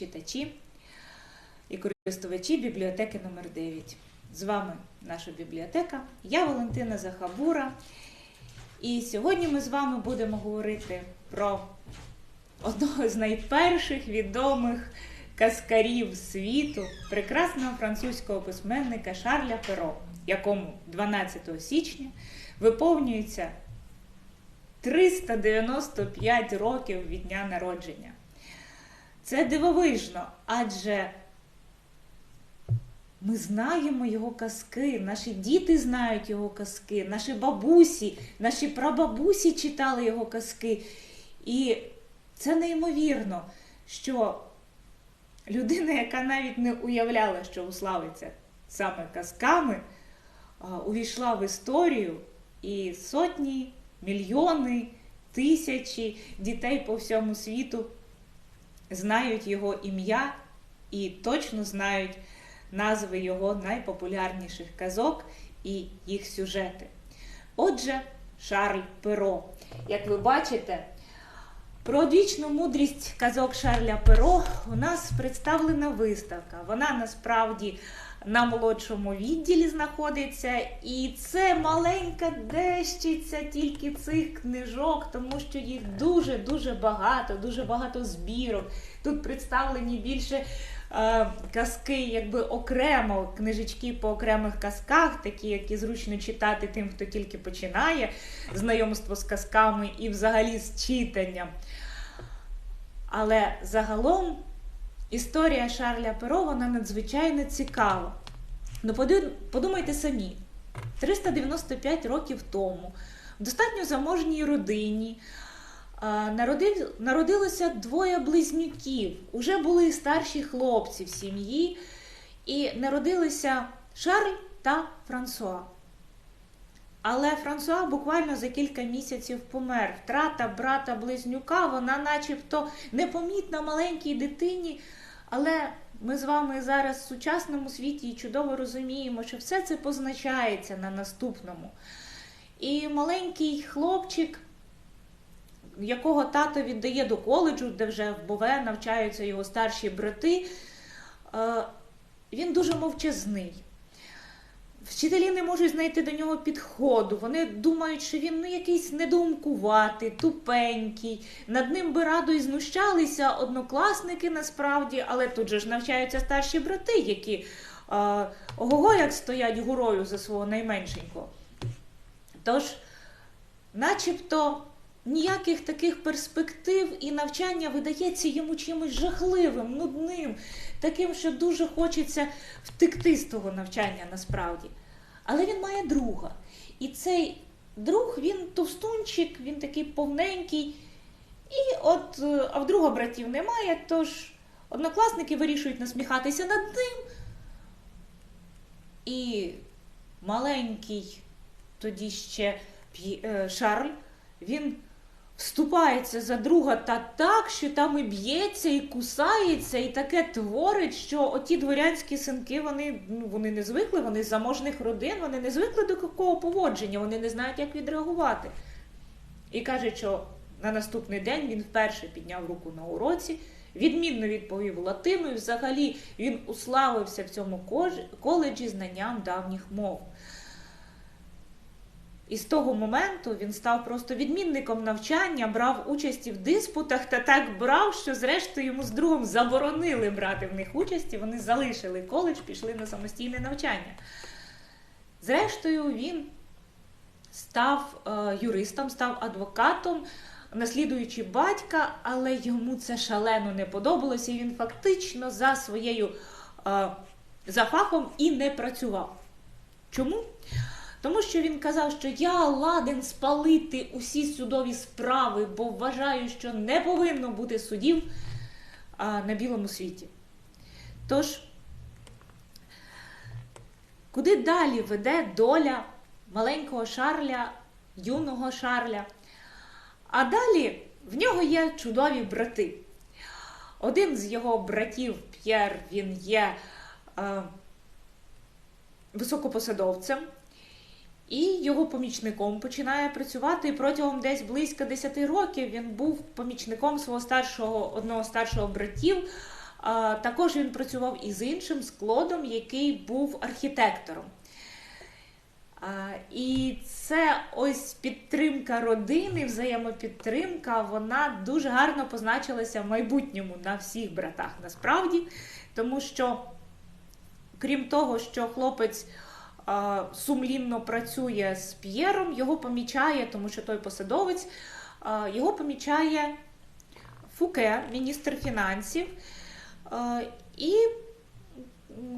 читачі і користувачі бібліотеки номер 9 З вами наша бібліотека. Я Валентина Захабура. І сьогодні ми з вами будемо говорити про одного з найперших відомих казкарів світу, прекрасного французького письменника Шарля Перо, якому 12 січня виповнюється 395 років від дня народження. Це дивовижно, адже ми знаємо його казки, наші діти знають його казки, наші бабусі, наші прабабусі читали його казки. І це неймовірно, що людина, яка навіть не уявляла, що уславиться саме казками, увійшла в історію і сотні, мільйони, тисячі дітей по всьому світу знають його ім'я і точно знають назви його найпопулярніших казок і їх сюжети. Отже, Шарль Перо. Як ви бачите, про вічну мудрість казок Шарля Перо у нас представлена виставка. Вона насправді на молодшому відділі знаходиться, і це маленька дещиця тільки цих книжок, тому що їх дуже-дуже багато, дуже багато збірок. Тут представлені більше е, казки, якби окремо, книжечки по окремих казках, такі, які зручно читати тим, хто тільки починає знайомство з казками і взагалі з читанням. Але загалом історія Шарля Перо вона надзвичайно цікава. Ну, подумайте самі, 395 років тому в достатньо заможній родині народилося двоє близнюків. Уже були старші хлопці в сім'ї, і народилися Шарль та Франсуа. Але Франсуа буквально за кілька місяців помер. Втрата брата близнюка, вона начебто непомітна маленькій дитині. Але ми з вами зараз в сучасному світі чудово розуміємо, що все це позначається на наступному. І маленький хлопчик, якого тато віддає до коледжу, де вже в Бове навчаються його старші брати, він дуже мовчазний. Вчителі не можуть знайти до нього підходу. Вони думають, що він ну, якийсь недоумкуватий, тупенький. Над ним би радо і знущалися однокласники насправді, але тут же ж навчаються старші брати, які а, ого як стоять горою за свого найменшенького. Тож, начебто, ніяких таких перспектив і навчання видається йому чимось жахливим, нудним, таким, що дуже хочеться втекти з того навчання насправді. Але він має друга. І цей друг, він товстунчик, він такий повненький. І от, а в друга братів немає, тож однокласники вирішують насміхатися над ним. І маленький тоді ще Шарль, він вступається за друга та так, що там і б'ється, і кусається, і таке творить, що оті дворянські синки, вони ну, вони не звикли, вони з заможних родин, вони не звикли до такого поводження, вони не знають, як відреагувати. І каже, що на наступний день він вперше підняв руку на уроці, відмінно відповів латиною. Взагалі він уславився в цьому коледжі знанням давніх мов. І з того моменту він став просто відмінником навчання, брав участі в диспутах та так брав, що зрештою йому з другом заборонили брати в них участі. Вони залишили коледж, пішли на самостійне навчання. Зрештою, він став е, юристом, став адвокатом, наслідуючи батька, але йому це шалено не подобалося, і він фактично за своєю е, за фахом і не працював. Чому? Тому що він казав, що я ладен спалити усі судові справи, бо вважаю, що не повинно бути судів а, на білому світі. Тож, куди далі веде доля маленького Шарля, юного Шарля? А далі в нього є чудові брати. Один з його братів П'єр, він є е, високопосадовцем. І його помічником починає працювати протягом десь близько 10 років він був помічником свого старшого одного старшого братів Також він працював із іншим з Клодом, який був архітектором. І це ось підтримка родини, взаємопідтримка, вона дуже гарно позначилася в майбутньому на всіх братах насправді, тому що, крім того, що хлопець сумлінно працює з П'єром, його помічає, тому що той посадовець, його помічає Фуке, міністр фінансів, і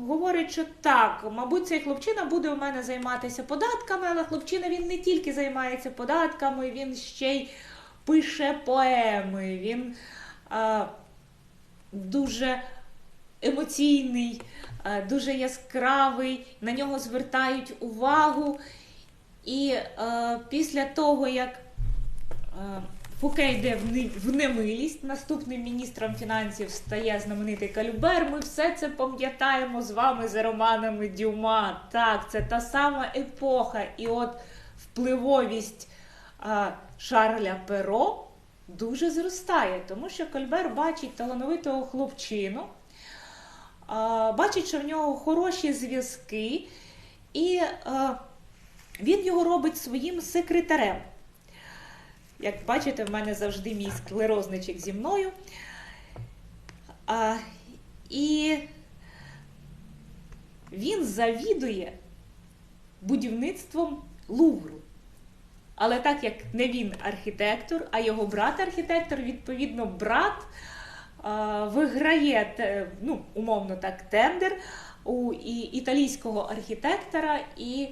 говорить, що так, мабуть, цей хлопчина буде у мене займатися податками, але хлопчина він не тільки займається податками, він ще й пише поеми, він дуже емоційний, дуже яскравий, на нього звертають увагу. І а, після того, як а, Фуке йде в не- в немилість. Наступним міністром фінансів стає знаменитий Калюбер. Ми все це пам'ятаємо з вами за романами Дюма. Так, це та сама епоха. І от впливовість а, Шарля Перо дуже зростає, тому що Кальбер бачить талановитого хлопчину, бачить, що в нього хороші зв'язки, і він його робить своїм секретарем. Як бачите, в мене завжди мій склерозничок зі мною. А, і він завідує будівництвом Лувру. Але так як не він архітектор, а його брат-архітектор, відповідно, брат виграє те- ну, умовно так, тендер у італійського архітектора і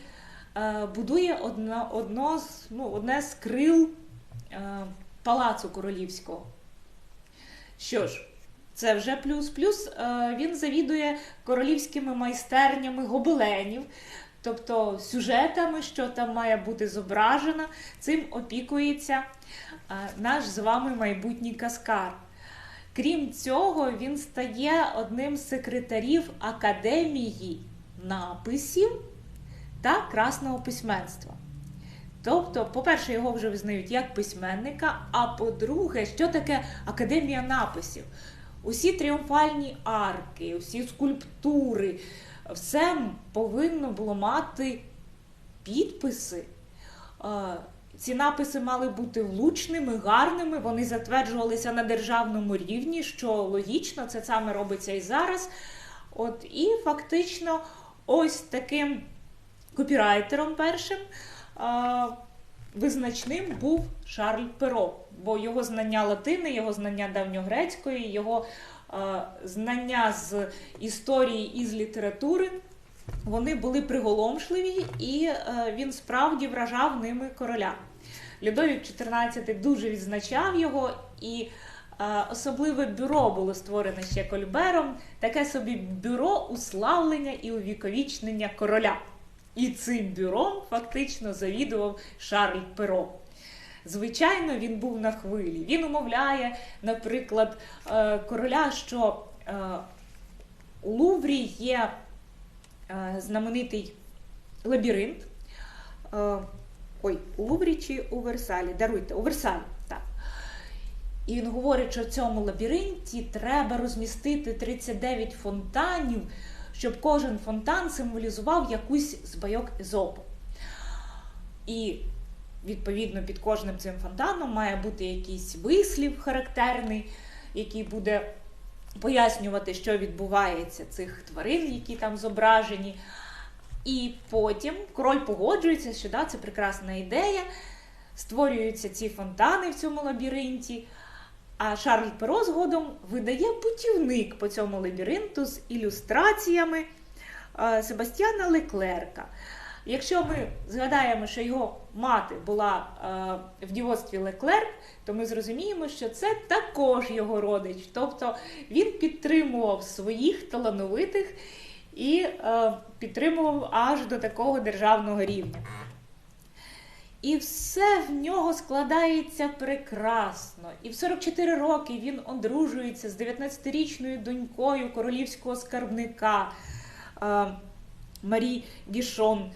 е, будує одно, одно з, ну, одне з крил е, палацу королівського. Що ж, це вже плюс. Плюс е, він завідує королівськими майстернями гобеленів, тобто сюжетами, що там має бути зображено. Цим опікується е, наш з вами майбутній каскар. Крім цього, він стає одним з секретарів Академії написів та красного письменства. Тобто, по-перше, його вже визнають як письменника, а по-друге, що таке академія написів? Усі тріумфальні арки, усі скульптури, все повинно було мати підписи. Е, Ці написи мали бути влучними, гарними, вони затверджувалися на державному рівні, що логічно, це саме робиться і зараз. От, і фактично, ось таким копірайтером першим а, визначним був Шарль Перо, бо його знання латини, його знання давньогрецької, його а, знання з історії і з літератури. Вони були приголомшливі, і е, він справді вражав ними короля. Людовік XIV дуже відзначав його, і е, особливе бюро було створене ще Кольбером, таке собі бюро уславлення і увіковічнення короля. І цим бюро фактично завідував Шарль Перо. Звичайно, він був на хвилі. Він умовляє, наприклад, е, короля, що е, у Луврі є е, знаменитий лабіринт. Ой, у Луврі чи у Версалі? Даруйте, у Версалі, так. І він говорить, що в цьому лабіринті треба розмістити 39 фонтанів, щоб кожен фонтан символізував якусь з байок Езопу. І відповідно під кожним цим фонтаном має бути якийсь вислів характерний, який буде пояснювати, що відбувається цих тварин, які там зображені. І потім король погоджується, що да, це прекрасна ідея. Створюються ці фонтани в цьому лабіринті. А Шарль Перо згодом видає путівник по цьому лабіринту з ілюстраціями е, Себастьяна Леклерка. Якщо ми згадаємо, що його мати була е, в дівоцтві Леклерк, то ми зрозуміємо, що це також його родич. Тобто він підтримував своїх талановитих і е, підтримував аж до такого державного рівня. І все в нього складається прекрасно. І в 44 роки він одружується з 19-річною донькою королівського скарбника е, Марі Гішон. Е,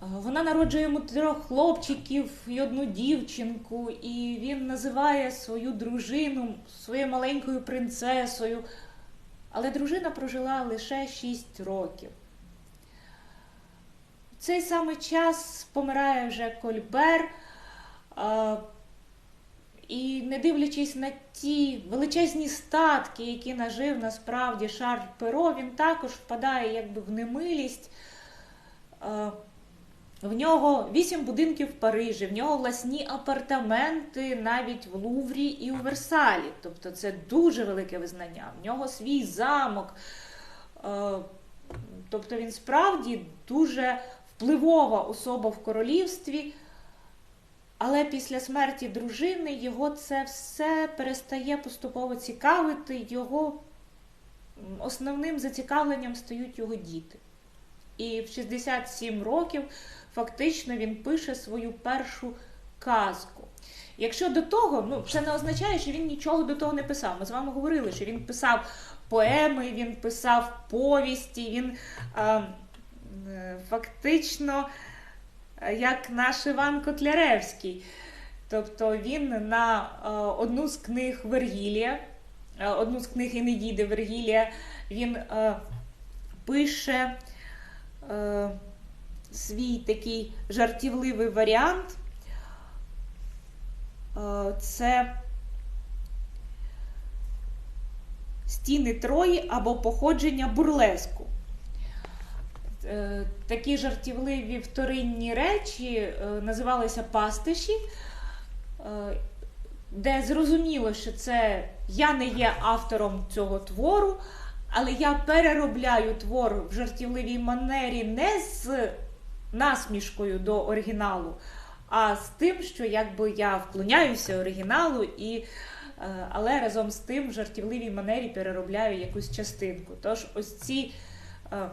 Вона народжує йому трьох хлопчиків і одну дівчинку, і він називає свою дружину своєю маленькою принцесою. Але дружина прожила лише 6 років. В цей самий час помирає вже Кольбер. І не дивлячись на ті величезні статки, які нажив насправді Шарль Перо, він також впадає якби в немилість. В нього вісім будинків в Парижі, в нього власні апартаменти навіть в Луврі і у Версалі. Тобто це дуже велике визнання. В нього свій замок. Е, тобто він справді дуже впливова особа в королівстві. Але після смерті дружини його це все перестає поступово цікавити. Його основним зацікавленням стають його діти. І в 67 років фактично він пише свою першу казку. Якщо до того, ну це не означає, що він нічого до того не писав. Ми з вами говорили, що він писав поеми, він писав повісті, він е, фактично, як наш Іван Котляревський. Тобто він на е, одну з книг Вергілія, е, одну з книг Енедіди Вергілія, він е, пише. Е, свій такий жартівливий варіант. Е, це стіни Трої або походження бурлеску. Е, такі жартівливі вторинні речі е, називалися пастиші, де зрозуміло, що це я не є автором цього твору, але я переробляю твор в жартівливій манері не з насмішкою до оригіналу, а з тим, що якби я вклоняюся оригіналу, і, е, але разом з тим в жартівливій манері переробляю якусь частинку. Тож ось ці е,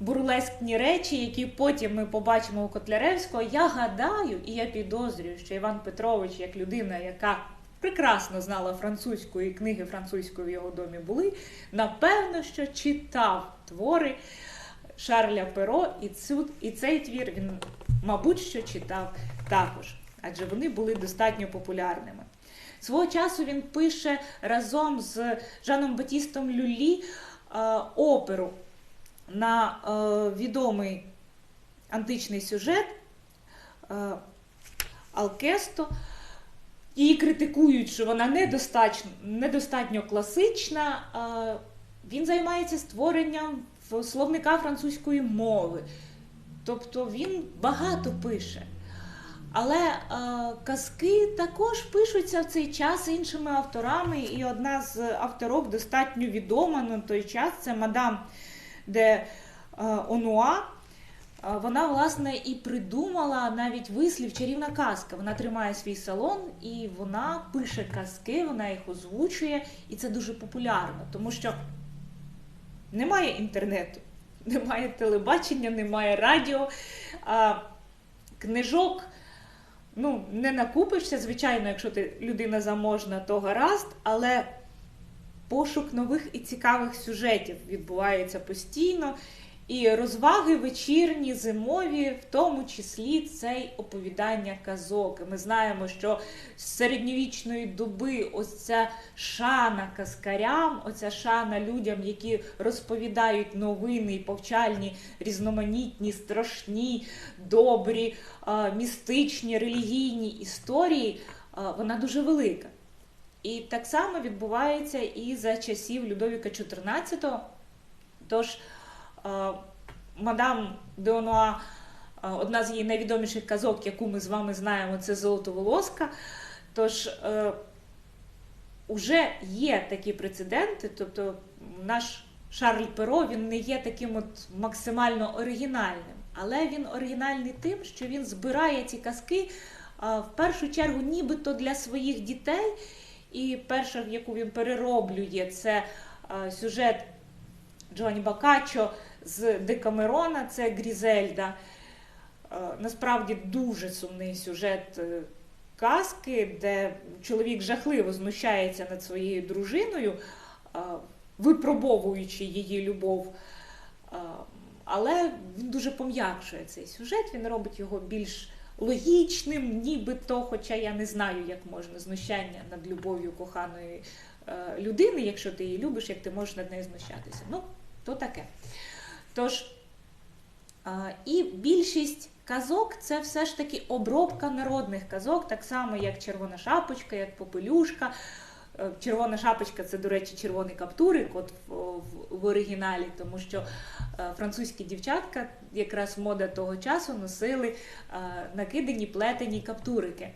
бурлескні речі, які потім ми побачимо у Котляревського, я гадаю і я підозрюю, що Іван Петрович, як людина, яка прекрасно знала французьку і книги французької в його домі були, напевно, що читав твори. Шарля Перо, і цю, і цей твір він, мабуть, що читав також, адже вони були достатньо популярними. Свого часу він пише разом з Жаном Батістом Люлі е, оперу на е, відомий античний сюжет е, Алкесто. Її критикують, що вона недостатньо, недостатньо класична. Він займається створенням словника французької мови. Тобто він багато пише. Але е, казки також пишуться в цей час іншими авторами, і одна з авторок достатньо відома на той час це мадам де е, Онуа. Е, вона, власне, і придумала навіть вислів чарівна казка. Вона тримає свій салон і вона пише казки, вона їх озвучує, і це дуже популярно, тому що немає інтернету, немає телебачення, немає радіо. А, Книжок ну, не накупишся, звичайно, якщо ти людина заможна, то гаразд, але пошук нових і цікавих сюжетів відбувається постійно. І розваги вечірні, зимові, в тому числі це й оповідання казок. Ми знаємо, що з середньовічної доби ось ця шана казкарям, оця шана людям, які розповідають новини, повчальні, різноманітні, страшні, добрі, містичні, релігійні історії, вона дуже велика. І так само відбувається і за часів Людовіка XIV. Тож мадам Деонуа, одна з її найвідоміших казок, яку ми з вами знаємо, це Золотоволоска. Тож е, уже є такі прецеденти, тобто наш Шарль Перо він не є таким от максимально оригінальним, але він оригінальний тим, що він збирає ці казки в першу чергу, нібито для своїх дітей. І перша, яку він перероблює, це сюжет Джоні Бакачо з Декамерона, це Грізельда. Е, насправді дуже сумний сюжет е, казки, де чоловік жахливо знущається над своєю дружиною, е, випробовуючи її любов. Але він дуже пом'якшує цей сюжет, він робить його більш логічним, нібито, хоча я не знаю, як можна знущання над любов'ю коханої людини, якщо ти її любиш, як ти можеш над нею знущатися. Ну, то таке. Тож, і більшість казок це все ж таки обробка народних казок, так само, як Червона шапочка, як Попелюшка. Е, Червона шапочка це, до речі, червоний каптурик от в, в, в оригіналі, тому що е, французькі дівчатка, якраз мода того часу, носили е, накидані плетені каптурики.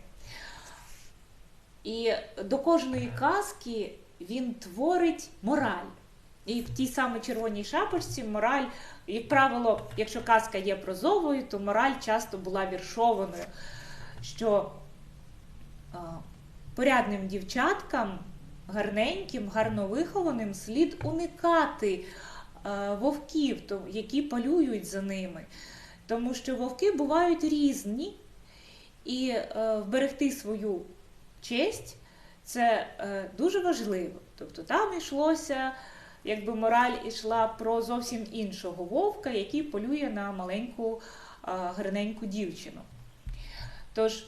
І до кожної казки він творить мораль. І в тій самій червоній шапочці мораль, як правило, якщо казка є прозовою, то мораль часто була віршованою. Що а, порядним дівчаткам, гарненьким, гарно вихованим, слід уникати а, вовків, які полюють за ними. Тому що вовки бувають різні, і е, вберегти свою честь це е, дуже важливо. Тобто там йшлося, якби мораль ішла про зовсім іншого вовка, який полює на маленьку гарненьку дівчину. Тож,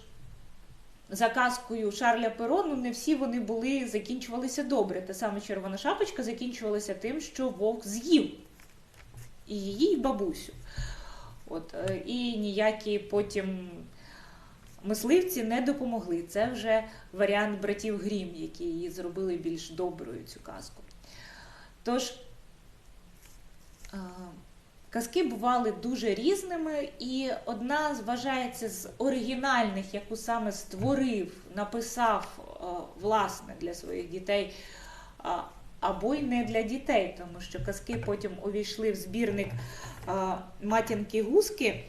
за казкою Шарля Перо, ну не всі вони були, закінчувалися добре. Та саме червона шапочка закінчувалася тим, що вовк з'їв і її, і бабусю. От, е, і ніякі потім мисливці не допомогли. Це вже варіант братів Грім, які її зробили більш доброю цю казку. Тож, казки бували дуже різними, і одна вважається з оригінальних, яку саме створив, написав власне для своїх дітей. Або й не для дітей, тому що казки потім увійшли в збірник матінки Гуски.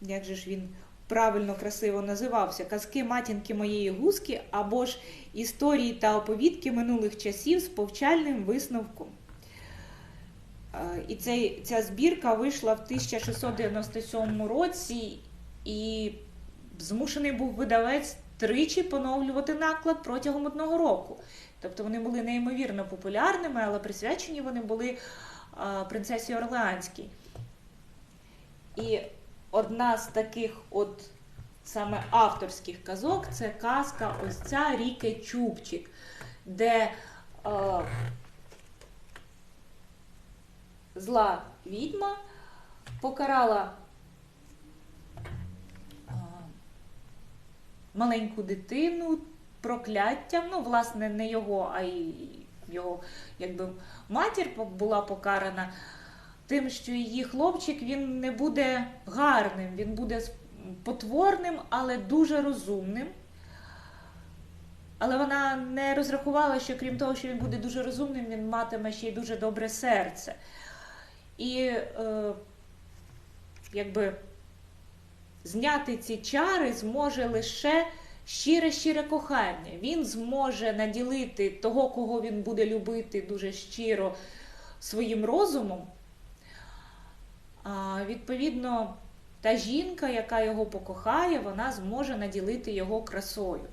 Як же ж він правильно, красиво називався? Казки матінки моєї гуски або ж історії та оповідки минулих часів з повчальним висновком. Е, І цей, ця збірка вийшла в 1697 році, і змушений був видавець тричі поновлювати наклад протягом одного року. Тобто вони були неймовірно популярними, але присвячені вони були принцесі Орлеанській. І одна з таких от саме авторських казок це казка ось ця Ріке Чубчик, де е, зла відьма покарала е, маленьку дитину прокляттям, ну, власне, не його, а й його якби матір була покарана тим, що її хлопчик він не буде гарним, він буде потворним, але дуже розумним. Але вона не розрахувала, що крім того, що він буде дуже розумним, він матиме ще й дуже добре серце. І е, якби зняти ці чари зможе лише щире щире кохання. Він зможе наділити того, кого він буде любити дуже щиро своїм розумом. Відповідно, та жінка, яка його покохає, вона зможе наділити його красою.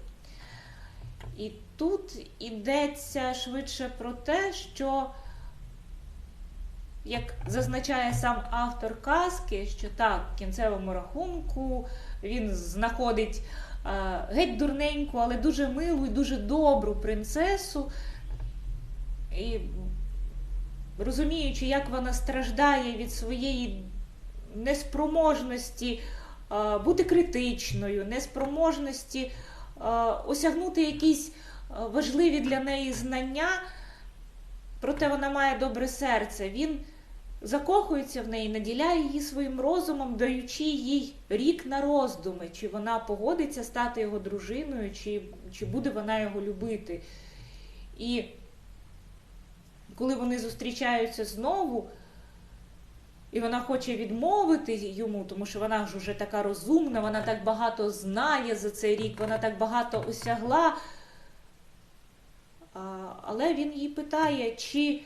І тут йдеться швидше про те, що, як зазначає сам автор казки, що так, в кінцевому рахунку він знаходить геть дурненьку, але дуже милу і дуже добру принцесу. І розуміючи, як вона страждає від своєї неспроможності е, бути критичною, неспроможності е, осягнути якісь е, важливі для неї знання, проте вона має добре серце. Він закохується в неї, наділяє її своїм розумом, даючи їй рік на роздуми, чи вона погодиться стати його дружиною, чи, чи буде вона його любити. І коли вони зустрічаються знову, і вона хоче відмовити йому, тому що вона ж уже така розумна, вона так багато знає за цей рік, вона так багато осягла. Але він її питає, чи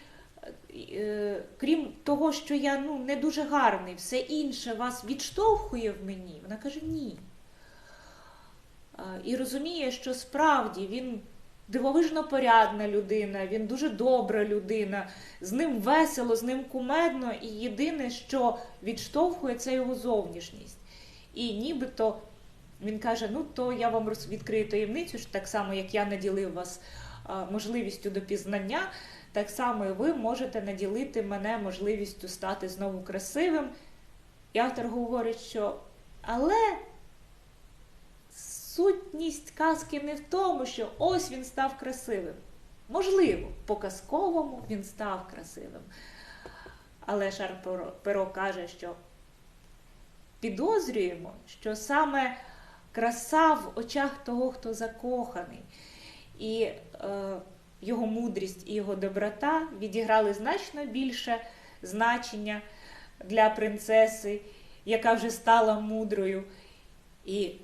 е, крім того, що я ну, не дуже гарний, все інше вас відштовхує в мені? Вона каже ні. І розуміє, що справді він дивовижно порядна людина, він дуже добра людина, з ним весело, з ним кумедно, і єдине, що відштовхує, це його зовнішність. І нібито він каже: ну то я вам відкрию таємницю, що так само, як я наділив вас можливістю до пізнання, так само і ви можете наділити мене можливістю стати знову красивим. І автор говорить, що але сутність казки не в тому, що ось він став красивим. Можливо, по казковому він став красивим. Але Шар Перо- каже, що підозрюємо, що саме краса в очах того, хто закоханий, і е, його мудрість і його доброта відіграли значно більше значення для принцеси, яка вже стала мудрою. І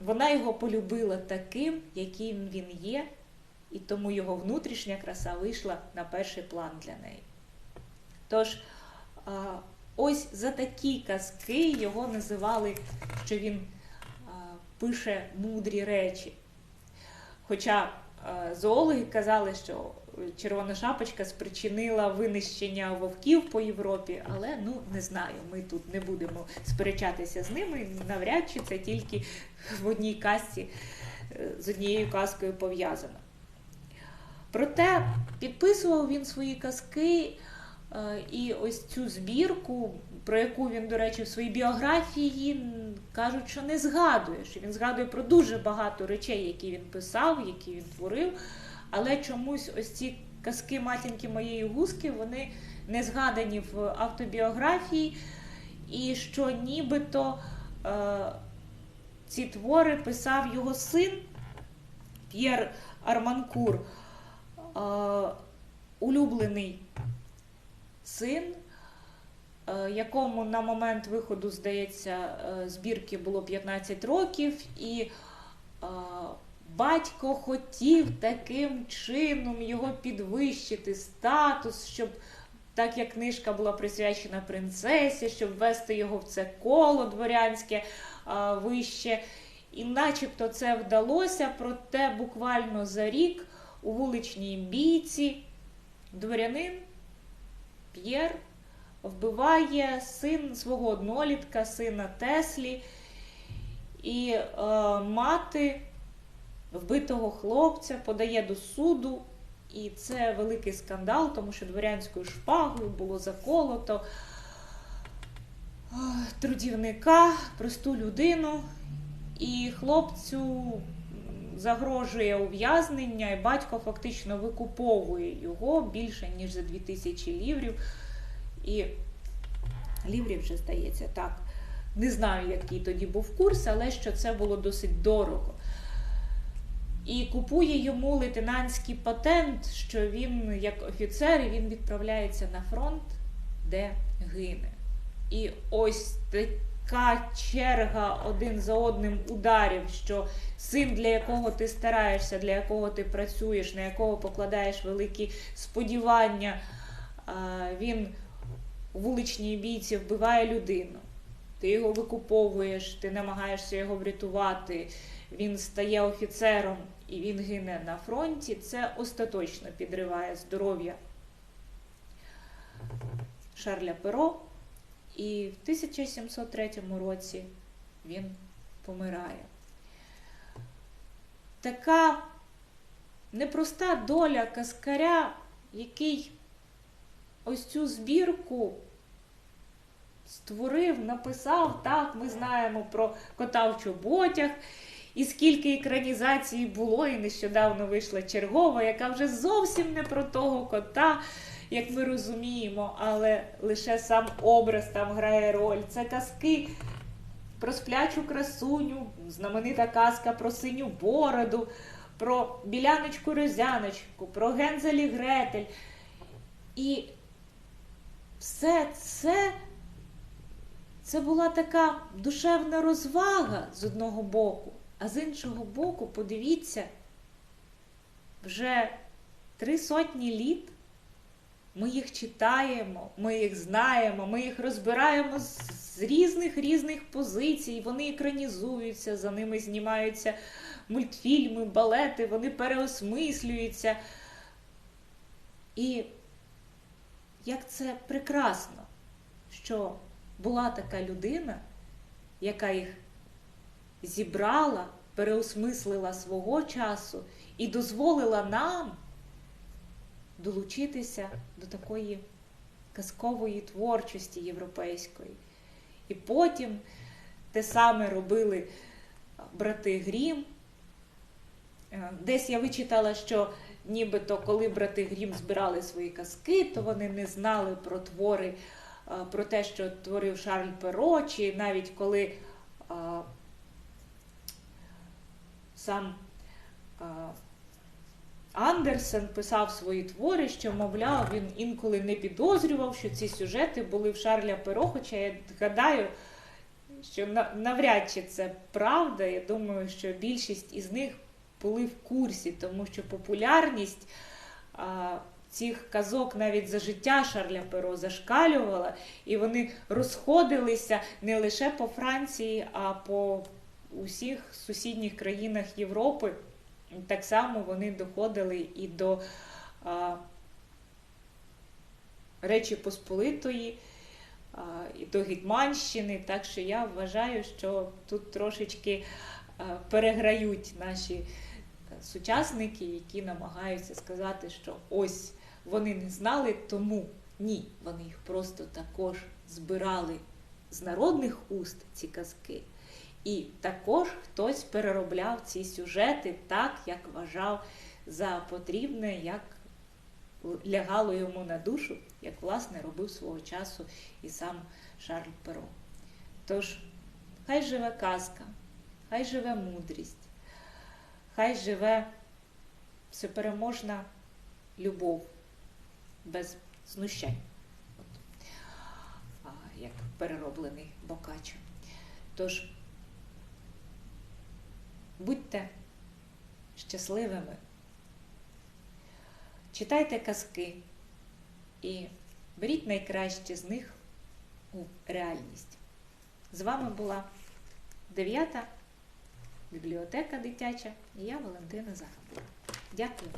вона його полюбила таким, яким він є, і тому його внутрішня краса вийшла на перший план для неї. Тож, ось за такі казки його називали, що він пише мудрі речі. Хоча зоологи казали, що червона шапочка спричинила винищення вовків по Європі, але ну не знаю, ми тут не будемо сперечатися з ними. Навряд чи це тільки в одній казці е, з однією казкою пов'язано. Проте підписував він свої казки е, і ось цю збірку, про яку він, до речі, в своїй біографії кажуть, що не згадує, що він згадує про дуже багато речей, які він писав, які він творив, але чомусь ось ці казки матінки моєї гуски вони не згадані в автобіографії, і що нібито е, ці твори писав його син П'єр Арманкур, е, улюблений син, е, якому на момент виходу, здається, е, збірки було 15 років, і е, батько хотів таким чином його підвищити статус, щоб. Так як книжка була присвячена принцесі, щоб ввести його в це коло дворянське а, вище. І начебто це вдалося, проте буквально за рік у вуличній бійці дворянин П'єр вбиває син свого однолітка, сина Теслі, і е, мати вбитого хлопця подає до суду. І це великий скандал, тому що дворянською шпагою було заколото е, трудівника, просту людину, і хлопцю загрожує ув'язнення, і батько фактично викуповує його більше, ніж за 2000 ліврів. І ліврів вже здається, так. Не знаю, який тоді був курс, але що це було досить дорого. І купує йому лейтенантський патент, що він, як офіцер, він відправляється на фронт, де гине. І ось така черга один за одним ударів, що син, для якого ти стараєшся, для якого ти працюєш, на якого покладаєш великі сподівання, він у вуличній бійці вбиває людину. Ти його викуповуєш, ти намагаєшся його врятувати, він стає офіцером і він гине на фронті. Це остаточно підриває здоров'я Шарля Перо. І в 1703 році він помирає. Така непроста доля каскаря, який ось цю збірку створив, написав. Так, ми знаємо про кота в чоботях, і скільки екранізацій було, і нещодавно вийшла чергова, яка вже зовсім не про того кота, як ми розуміємо, але лише сам образ там грає роль. Це казки про сплячу красуню, знаменита казка про синю бороду, про біляночку розяночку, про Гензель і Гретель. І все це, це була така душевна розвага з одного боку, а з іншого боку, подивіться, вже три сотні літ ми їх читаємо, ми їх знаємо, ми їх розбираємо з, різних різних позицій, вони екранізуються, за ними знімаються мультфільми, балети, вони переосмислюються. І як це прекрасно, що була така людина, яка їх зібрала, переосмислила свого часу і дозволила нам долучитися до такої казкової творчості європейської. І потім те саме робили брати Грім. Е, Десь я вичитала, що нібито коли брати Грім збирали свої казки, то вони не знали про твори, е, про те, що творив Шарль Перо, чи навіть коли е, сам е, Андерсен писав свої твори, що, мовляв, він інколи не підозрював, що ці сюжети були в Шарля Перо, хоча я гадаю, що навряд чи це правда. Я думаю, що більшість із них були в курсі, тому що популярність а, цих казок навіть за життя Шарля Перо зашкалювала, і вони розходилися не лише по Франції, а по усіх сусідніх країнах Європи. Так само вони доходили і до а, Речі Посполитої, а, і до Гетьманщини. Так що я вважаю, що тут трошечки а, переграють наші е, сучасники, які намагаються сказати, що ось вони не знали, тому ні, вони їх просто також збирали з народних уст ці казки. І також хтось переробляв ці сюжети так, як вважав за потрібне, як лягало йому на душу, як власне робив свого часу і сам Шарль Перо. Тож, хай живе казка, хай живе мудрість, хай живе всепереможна любов без знущань, От. Як перероблений Бокаччо. Тож, будьте щасливими, читайте казки і беріть найкраще з них у реальність. З вами була дев'ята бібліотека дитяча і я Валентина Загабула. Дякую.